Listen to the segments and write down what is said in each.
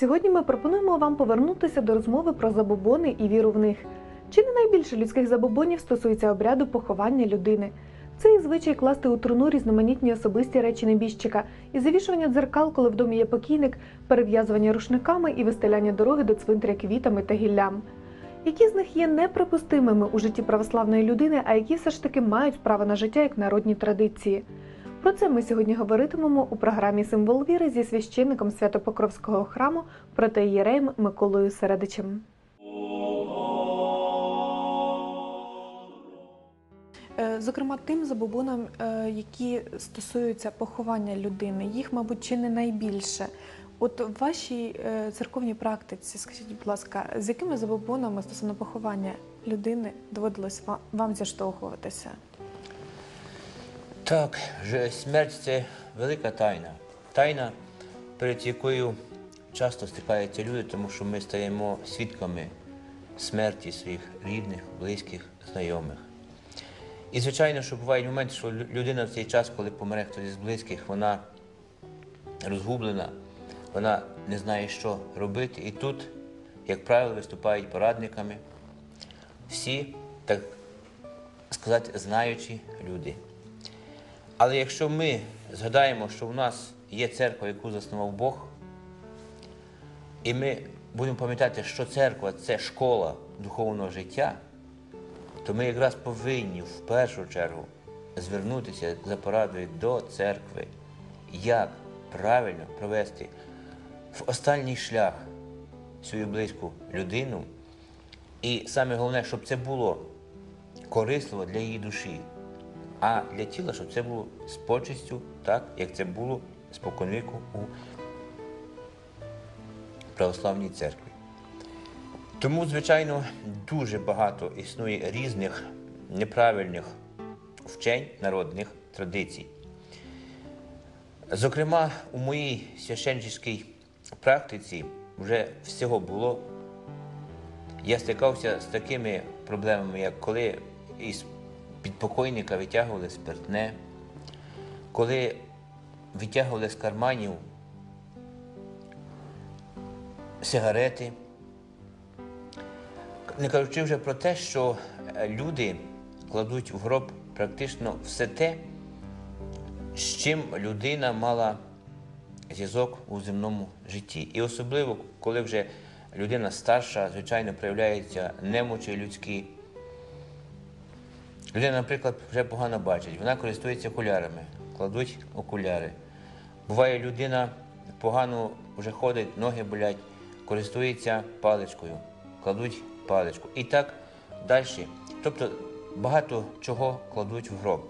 Сьогодні ми пропонуємо вам повернутися до розмови про забобони і віру в них. Чи не найбільше людських забобонів стосується обряду поховання людини? Це і звичай класти у труну різноманітні особисті речі небіжчика, і завішування дзеркал, коли в домі є покійник, перев'язування рушниками і вистеляння дороги до цвинтаря квітами та гіллям. Які з них є неприпустимими у житті православної людини, а які все ж таки мають право на життя як народні традиції? Про це ми сьогодні говоритимемо у програмі Символ віри зі священником Святопокровського храму протеєреєм Миколою Середичем. Е, Зокрема, тим забобонам, е, які стосуються поховання людини, їх, мабуть, чи не найбільше. От в вашій е, церковній практиці, скажіть, будь ласка, з якими забобонами стосовно поховання людини доводилось ва- вам зіштовхуватися? Так, смерть це велика тайна. Тайна, перед якою часто стикаються люди, тому що ми стаємо свідками смерті своїх рідних, близьких, знайомих. І, звичайно, що бувають моменти, що людина в цей час, коли помре хтось із близьких, вона розгублена, вона не знає, що робити. І тут, як правило, виступають порадниками всі, так сказати, знаючі люди. Але якщо ми згадаємо, що в нас є церква, яку заснував Бог, і ми будемо пам'ятати, що церква це школа духовного життя, то ми якраз повинні в першу чергу звернутися за порадою до церкви, як правильно провести в останній шлях свою близьку людину. І саме головне, щоб це було корисливо для її душі, а для тіла, щоб це було з почестю, так, як це було споконвіку у православній церкві. Тому, звичайно, дуже багато існує різних неправильних вчень народних традицій. Зокрема, у моїй священницькій практиці вже всього було. Я стикався з такими проблемами, як коли із підпокойника витягували спиртне, коли витягували з карманів сигарети. Не кажучи вже про те, що е, люди кладуть в гроб практично все те, з чим людина мала зв'язок у земному житті. І особливо, коли вже людина старша, звичайно, проявляються немочі людські. Людина, наприклад, вже погано бачить, вона користується окулярами, кладуть окуляри. Буває, людина погано вже ходить, ноги болять, користується паличкою, кладуть паличку. І так далі. Тобто багато чого кладуть в гроб.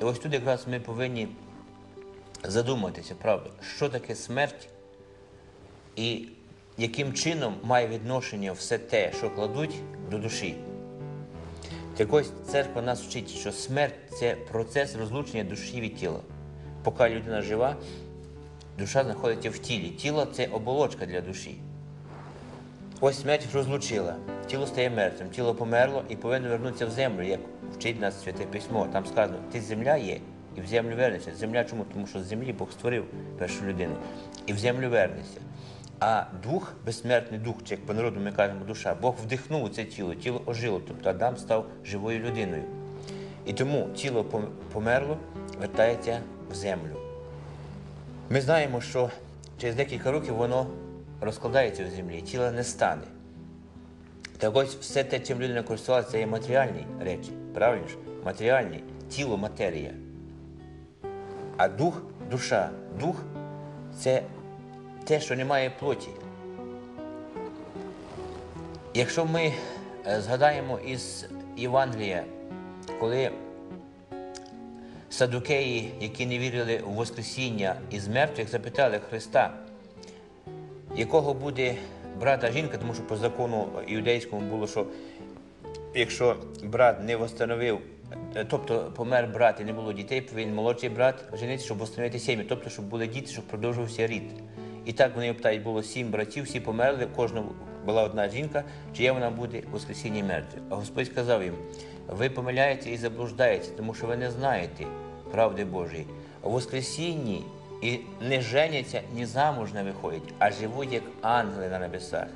І ось тут якраз ми повинні задуматися, правда, що таке смерть і яким чином має відношення все те, що кладуть до душі. Так ось церква нас вчить, що смерть це процес розлучення душі від тіла. Поки людина жива, душа знаходиться в тілі. Тіло це оболочка для душі. Ось смерть розлучила, тіло стає мертвим, тіло померло і повинно вернутися в землю, як вчить нас святе письмо. Там сказано, ти земля є, і в землю вернешся. Земля чому? Тому що з землі Бог створив першу людину, і в землю вернешся. А дух, безсмертний дух, чи як по народу ми кажемо душа, Бог вдихнув у це тіло, тіло ожило, тобто Адам став живою людиною. І тому тіло померло, вертається в землю. Ми знаємо, що через декілька років воно розкладається в землі, тіло не стане. Так ось все те, чим людина користувалася, це є матеріальні речі. Правильно ж? Матеріальні, тіло матерія. А дух душа. Дух це те, що немає плоті. Якщо ми е, згадаємо із Євангелія, коли садукеї, які не вірили у Воскресіння із мертвих, запитали Христа, якого буде брата жінка, тому що по закону іудейському було, що якщо брат не встановив, тобто помер брат і не було дітей, повинен молодший брат женитися, щоб встановити сім'ю, тобто, щоб були діти, щоб продовжувався рід. І так вони питають, було сім братів, всі померли, кожна була одна жінка, чия вона буде в воскресінні мертвих. А Господь сказав їм: ви помиляєтеся і заблуждаєтеся, тому що ви не знаєте правди Божої. У Воскресінні і не женяться, ні замуж не виходять, а живуть як ангели на небесах.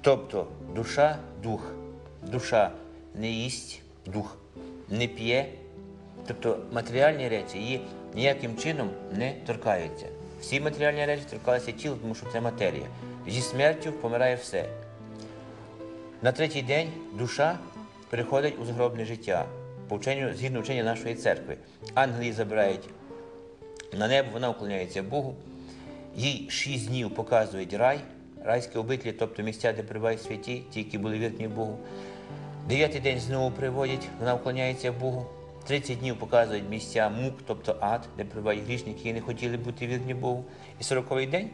Тобто душа дух, душа не їсть дух, не п'є, тобто матеріальні речі її ніяким чином не торкаються. Всі матеріальні речі торкалися тіла, тому що це матерія. Зі смертю помирає все. На третій день душа переходить у загробне життя, по вченню, згідно вчення нашої церкви. Ангели забирають на небо, вона уклоняється Богу. Їй шість днів показують рай, райські обителі, тобто місця, де перебувають святі, ті, які були вірні Богу. Дев'ятий день знову приводять, вона уклоняється Богу. 30 днів показують місця мук, тобто ад, де перебувають грішники, які не хотіли бути вірні Богу. І 40-й день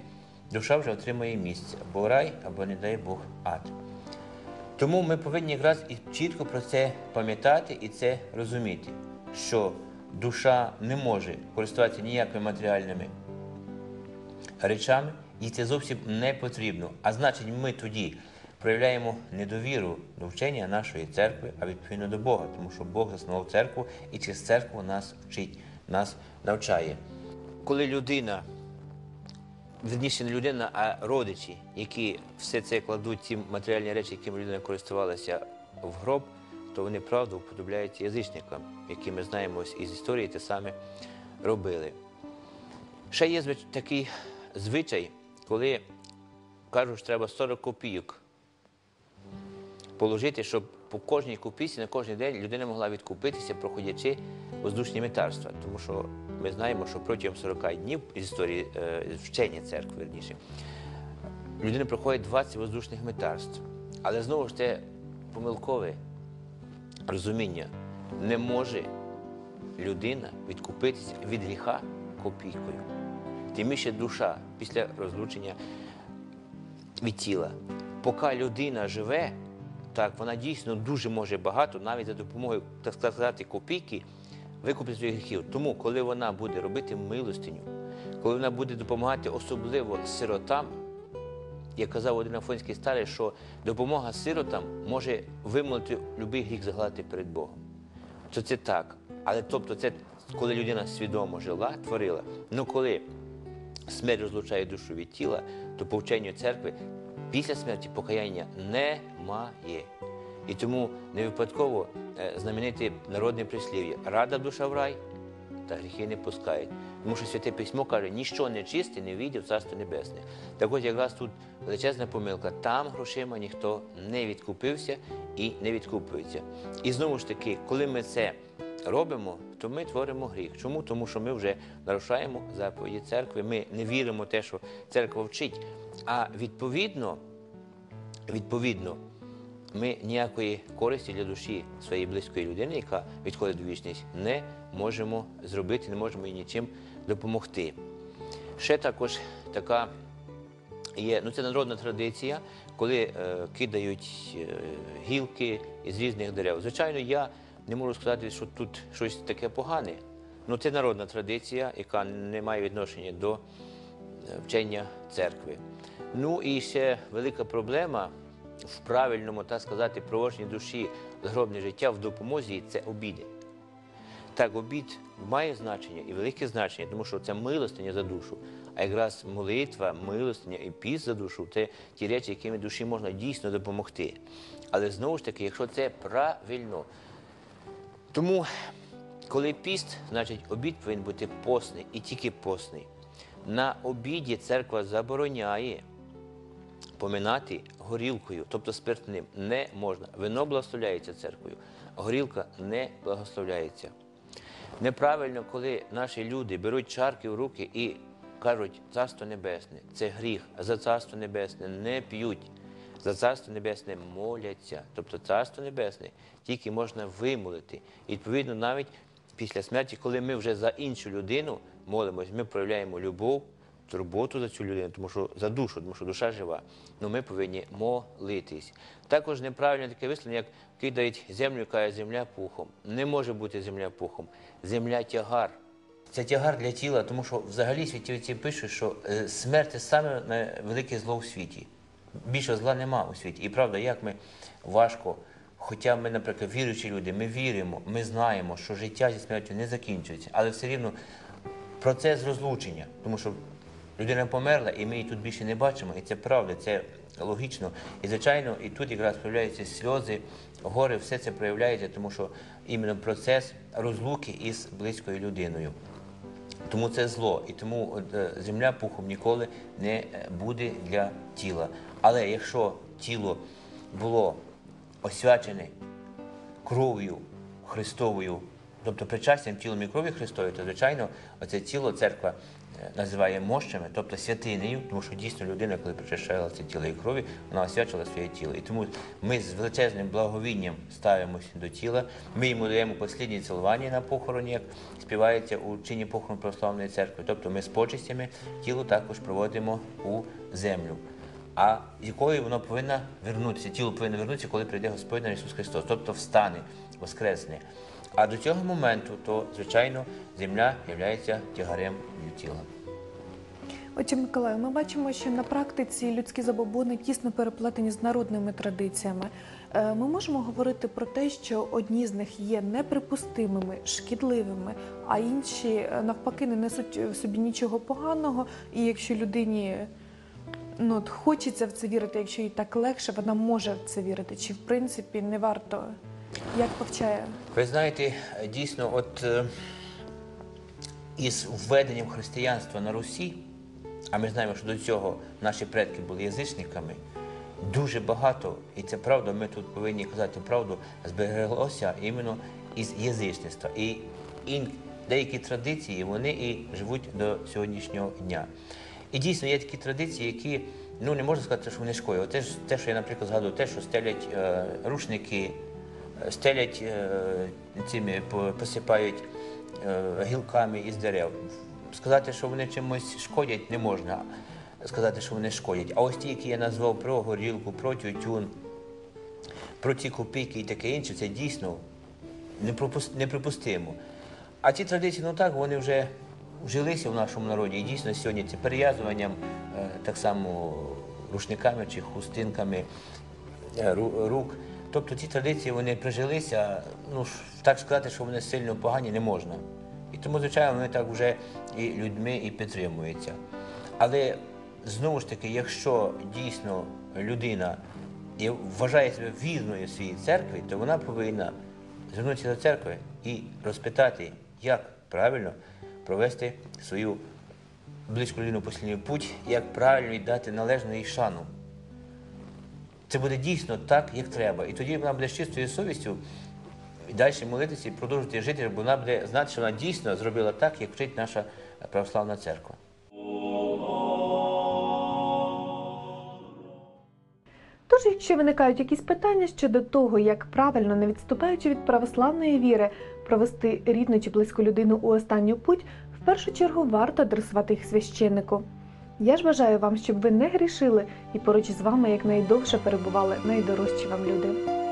душа вже отримує місце або рай, або, не дай Бог, ад. Тому ми повинні якраз і чітко про це пам'ятати і це розуміти, що душа не може користуватися ніякими матеріальними речами, їй це зовсім не потрібно. А значить, ми тоді проявляємо недовіру до вчення нашої церкви, а відповідно до Бога, тому що Бог заснував церкву і через церкву нас вчить, нас навчає. Коли людина Верніше не людина, а родичі, які все це кладуть, ті матеріальні речі, якими людина користувалася в гроб, то вони правду вподобляють язичникам, які ми знаємо ось із історії, те саме робили. Ще є такий звичай, коли кажуть, що треба 40 копійок положити, щоб по кожній копійці на кожен день людина могла відкупитися, проходячи воздушні митарства. Тому що ми знаємо, що протягом 40 днів історії е, вчення церкви, верніше, людина проходить 20 воздушних митарств. Але знову ж це помилкове розуміння. Не може людина відкупитися від гріха копійкою. Тим більше душа після розлучення від тіла. Поки людина живе, вона дійсно дуже може багато, навіть за допомогою, так сказати, копійки, викупити своїх гріхів. Тому, коли вона буде робити милостиню, коли вона буде допомагати особливо сиротам, як казав один афонський старий, що допомога сиротам може вимолити будь-який гріх загладити перед Богом. То це так. Але тобто, це коли людина свідомо жила, творила. Ну коли смерть розлучає душу від тіла, то по вченню церкви після смерті покаяння немає. І тому не випадково е, знамените народне прислів'я рада душа в рай, та гріхи не пускають. Тому що святе письмо каже, ніщо нечисте не війде в Царство Небесне. Так от якраз тут величезна помилка. Там грошима ніхто не відкупився і не відкупується. І знову ж таки, коли ми це робимо, то ми творимо гріх. Чому? Тому що ми вже нарушаємо заповіді церкви, ми не віримо в те, що церква вчить. А відповідно, відповідно, ми ніякої користі для душі своєї близької людини, яка відходить до вічність, не можемо зробити, не можемо їй нічим допомогти. Ще також така є, ну це народна традиція, коли е, кидають е, гілки із різних дерев. Звичайно, я не можу сказати, що тут щось таке погане. Ну це народна традиція, яка не має відношення до е, вчення церкви. Ну і ще велика проблема в правильному, так сказати, проводженні душі в загробне життя в допомозі це обіди. Так, обід має значення і велике значення, тому що це милостиня за душу. А якраз молитва, милостиня і піст за душу це ті речі, якими душі можна дійсно допомогти. Але знову ж таки, якщо це правильно, тому, коли піст, значить обід повинен бути постний і тільки постний. На обіді церква забороняє поминати горілкою, тобто спиртним, не можна. Вино благословляється церквою, горілка не благословляється. Неправильно, коли наші люди беруть чарки в руки і кажуть Царство Небесне, це гріх, за Царство Небесне не п'ють. За Царство Небесне моляться. Тобто Царство Небесне тільки можна вимолити. І відповідно, навіть після смерті, коли ми вже за іншу людину молимось, ми проявляємо любов, турботу за цю людину, тому що за душу, тому що душа жива. Ну ми повинні молитись. Також неправильне таке висловлення, як кидають землю, яка є земля пухом. Не може бути земля пухом. Земля тягар. Це тягар для тіла, тому що взагалі святівці пишуть, що е, смерть це саме велике зло у світі. Більше зла нема у світі. І правда, як ми важко, хоча ми, наприклад, віруючі люди, ми віримо, ми знаємо, що життя зі смертю не закінчується, але все рівно процес розлучення, тому що людина померла, і ми її тут більше не бачимо, і це правда, це логічно. І звичайно, і тут якраз проявляються сльози, гори, все це проявляється, тому що іменно процес розлуки із близькою людиною. Тому це зло, і тому е, земля пухом ніколи не е, буде для тіла. Але якщо тіло було освячене кров'ю Христовою, тобто причастям тілом і кров'ю Христової, то звичайно оце тіло церква називає мощами, тобто святинею, тому що дійсно людина, коли причащала це тіло і крові, вона освячила своє тіло. І тому ми з величезним благовінням ставимося до тіла. Ми йому даємо послідні цілування на похороні, як співається у чині похорону православної церкви. Тобто ми з почестями тіло також проводимо у землю. А якою воно повинно вернутися, тіло повинно вернутися, коли прийде Господь наш Ісус Христос, тобто встане, воскресне. А до цього моменту, то, звичайно, земля є тягарем для тіла. Отже, Миколаю, ми бачимо, що на практиці людські забобони тісно переплетені з народними традиціями. Е, Ми можемо говорити про те, що одні з них є неприпустимими, шкідливими, а інші е, навпаки не несуть в собі нічого поганого. І якщо людині ну, от хочеться в це вірити, якщо їй так легше, вона може в це вірити. Чи в принципі не варто? Як повчає? Ви знаєте, дійсно, от е, із введенням християнства на Русі, а ми знаємо, що до цього наші предки були язичниками, дуже багато, і це правда, ми тут повинні казати правду, збереглося іменно із язичництва. І, деякі традиції вони і живуть до сьогоднішнього дня. І дійсно є такі традиції, які ну не можна сказати, що вони шкодять. Те, те, що я, наприклад, згадую, те, що стелять е, рушники, стелять е, цими, посипають е, гілками із дерев. Сказати, що вони чимось шкодять, не можна сказати, що вони шкодять. А ось ті, які я назвав про горілку, про тютюн, про ці копійки і таке інше, це дійсно неприпустимо. А ці традиції, ну так, вони вже вжилися в нашому народі. І дійсно сьогодні це перев'язуванням е, так само рушниками чи хустинками е, ру- рук. Тобто ці традиції вони прижилися, ну так сказати, що вони сильно погані не можна. І тому, звичайно, вони так вже і людьми і підтримуються. Але знову ж таки, якщо дійсно людина вважає себе вірною своїй церкві, то вона повинна звернутися до церкви і розпитати, як правильно провести свою близьку людину послідній путь, як правильно віддати належну їй шану. Це буде дійсно так, як треба. І тоді вона буде з чистою совістю і далі молитися і продовжувати жити, бо вона буде знати, що вона дійсно зробила так, як вчить наша православна церква. Тож, якщо виникають якісь питання щодо того, як правильно, не відступаючи від православної віри, провести рідну чи близьку людину у останню путь, в першу чергу варто адресувати їх священнику. Я ж бажаю вам, щоб ви не грішили і поруч з вами якнайдовше перебували найдорожчі вам люди.